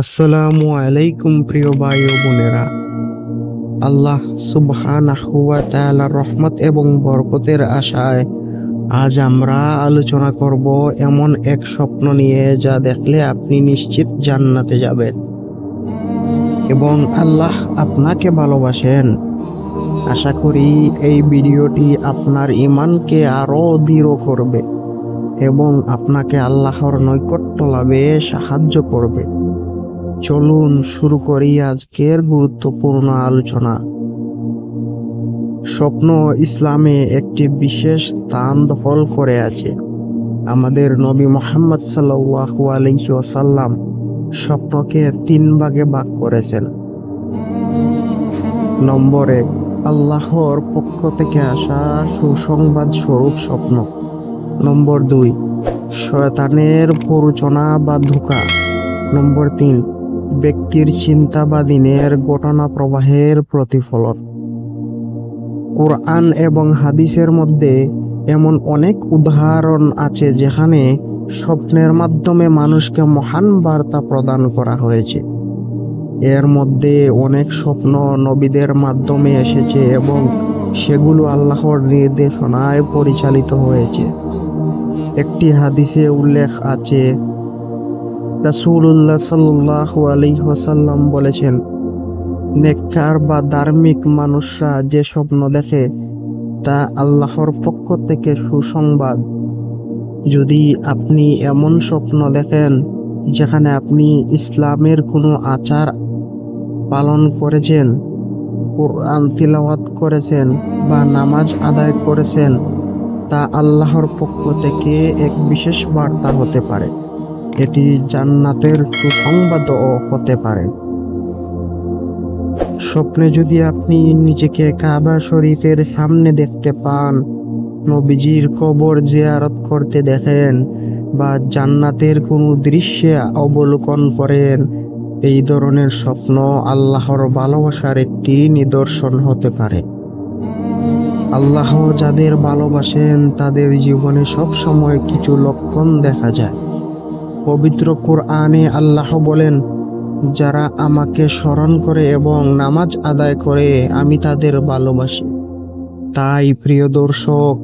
আসসালামু আলাইকুম প্রিয় ভাই ও বোনেরা। আল্লাহ সুবহানাহু ওয়া তাআলার রহমত এবং বরকতের আশায় আজ আমরা আলোচনা করব এমন এক স্বপ্ন নিয়ে যা দেখলে আপনি নিশ্চিত জান্নাতে যাবেন। এবং আল্লাহ আপনাকে ভালোবাসেন। আশা করি এই ভিডিওটি আপনার ইমানকে আরও দৃঢ় করবে এবং আপনাকে আল্লাহর নৈকট্য লাভে সাহায্য করবে। চলুন শুরু করি আজকের গুরুত্বপূর্ণ আলোচনা। স্বপ্ন ইসলামে একটি বিশেষ স্থান দখল করে আছে। আমাদের নবী মোহাম্মদ ওয়াসাল্লাম স্বপ্নকে তিন ভাগে ভাগ করেছেন। নম্বর আল্লাহর পক্ষ থেকে আসা সুসংবাদ স্বরূপ স্বপ্ন। নম্বর দুই, শয়তানের প্ররোচনা বা ধোঁকা। নম্বর তিন ব্যক্তির চিন্তা বা দিনের ঘটনা প্রবাহের প্রতিফলন। কোরআন এবং হাদিসের মধ্যে এমন অনেক উদাহরণ আছে যেখানে স্বপ্নের মাধ্যমে মানুষকে মহান বার্তা প্রদান করা হয়েছে। এর মধ্যে অনেক স্বপ্ন নবীদের মাধ্যমে এসেছে এবং সেগুলো আল্লাহর নির্দেশনায় পরিচালিত হয়েছে। একটি হাদিসে উল্লেখ আছে রাসূলুল্লাহ সাল্লাল্লাহু আলাইহি ওয়াসাল্লাম বলেছেন, নেককার বা ধার্মিক মানুষরা যে স্বপ্ন দেখে, তা আল্লাহর পক্ষ থেকে সুসংবাদ। যদি আপনি এমন স্বপ্ন দেখেন, যেখানে আপনি ইসলামের কোনো আচার পালন করেছেন, কোরআন তিলাওয়াত করেছেন বা নামাজ আদায় করেছেন, তা আল্লাহর পক্ষ থেকে এক বিশেষ বার্তা হতে পারে। এটি জান্নাতের সুসংবাদও হতে পারে। স্বপ্নে যদি আপনি নিজেকে কাবা শরীফের সামনে দেখতে পান, নবীজির কবর জিয়ারত করতে দেখেন বা জান্নাতের কোনো দৃশ্যে অবলোকন করেন, এই ধরনের স্বপ্ন আল্লাহর ভালোবাসার একটি নিদর্শন হতে পারে। আল্লাহ যাদের ভালোবাসেন, তাদের জীবনে সব সময় কিছু লক্ষণ দেখা যায়। পবিত্র কোরআনে আল্লাহ বলেন, যারা আমাকে স্মরণ করে এবং নামাজ আদায় করে, আমি তাদের ভালোবাসি। তাই প্রিয় দর্শক,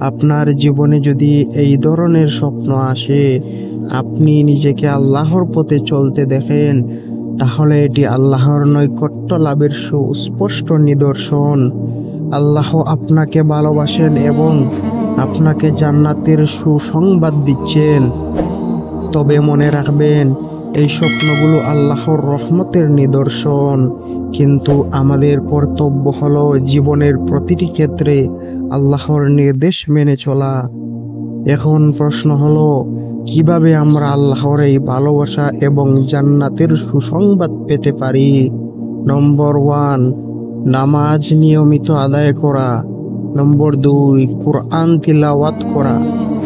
আপনার জীবনে যদি এই ধরনের স্বপ্ন আসে, আপনি নিজেকে আল্লাহর পথে চলতে দেখেন, তাহলে এটি আল্লাহর নৈকট্য লাভের সুস্পষ্ট নিদর্শন। আল্লাহ আপনাকে ভালোবাসেন এবং আপনাকে জান্নাতের সুসংবাদ দিচ্ছেন। তবে মনে রাখবেন, এই স্বপ্নগুলো আল্লাহর রহমতের নিদর্শন। কিন্তু আমাদের কর্তব্য হলো জীবনের প্রতিটি ক্ষেত্রে আল্লাহর নির্দেশ মেনে চলা। এখন প্রশ্ন হলো, কীভাবে আমরা আল্লাহর এই ভালোবাসা এবং জান্নাতের সুসংবাদ পেতে পারি? নম্বর ওয়ান, নামাজ নিয়মিত আদায় করা। নম্বর দুই, কোরআন তিলাওয়াত করা।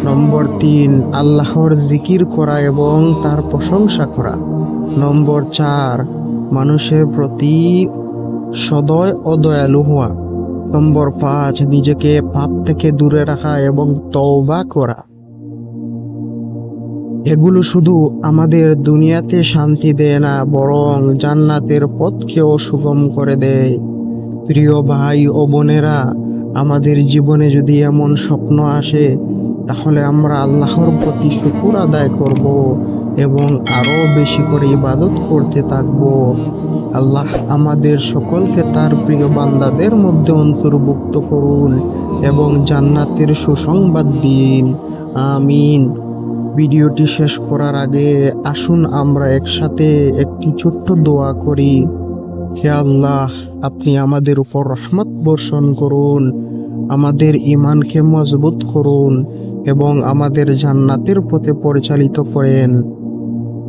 নম্বর তিন, আল্লাহর জিকির করা এবং তার প্রশংসা করা। নম্বর চার, মানুষের প্রতি সদয় ও দয়ালু হওয়া। নম্বর পাঁচ, নিজেকে পাপ থেকে দূরে রাখা এবং তওবা করা। এগুলো শুধু আমাদের দুনিয়াতে শান্তি দেয় না, বরং জান্নাতের পথকেও সুগম করে দেয়। প্রিয় ভাই ও বোনেরা, আমাদের জীবনে যদি এমন স্বপ্ন আসে তাহলে আমরা আল্লাহর প্রতি শুকুর আদায় করব এবং আরও বেশি করে ইবাদত করতে থাকব। আল্লাহ আমাদের সকলকে তার প্রিয় বান্দাদের মধ্যে অন্তর্ভুক্ত করুন এবং জান্নাতের সুসংবাদ দিন। আমিন। ভিডিওটি শেষ করার আগে আসুন আমরা একসাথে একটি ছোট্ট দোয়া করি। হে আল্লাহ, আপনি আমাদের উপর রহমত বর্ষণ করুন। আমাদের ইমানকে মজবুত করুন এবং আমাদের জান্নাতের পথে পরিচালিত করেন।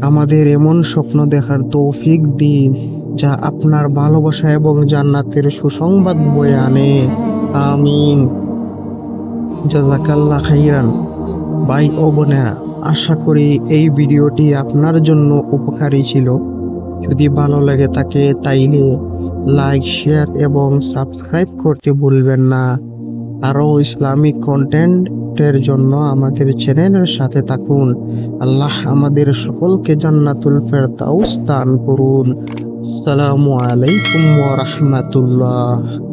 আমাদের এমন স্বপ্ন দেখার তৌফিক দিন, যা আপনার ভালোবাসা এবং জান্নাতের সুসংবাদ বয়ে আনে। আমিন। জাজাকাল্লাহ খাইরান। ভাই ও বোনেরা, আশা করি এই ভিডিওটি আপনার জন্য উপকারী ছিল। যদি ভালো লাগে থাকে, তাইলে লাইক, শেয়ার এবং সাবস্ক্রাইব করতে ভুলবেন না। আরও ইসলামিক কন্টেন্টের জন্য আমাদের চ্যানেলের সাথে থাকুন। আল্লাহ আমাদের সকলকে জান্নাতুল ফেরদাউস দান করুন। আসসালামু আলাইকুম ওয়া রাহমাতুল্লাহ।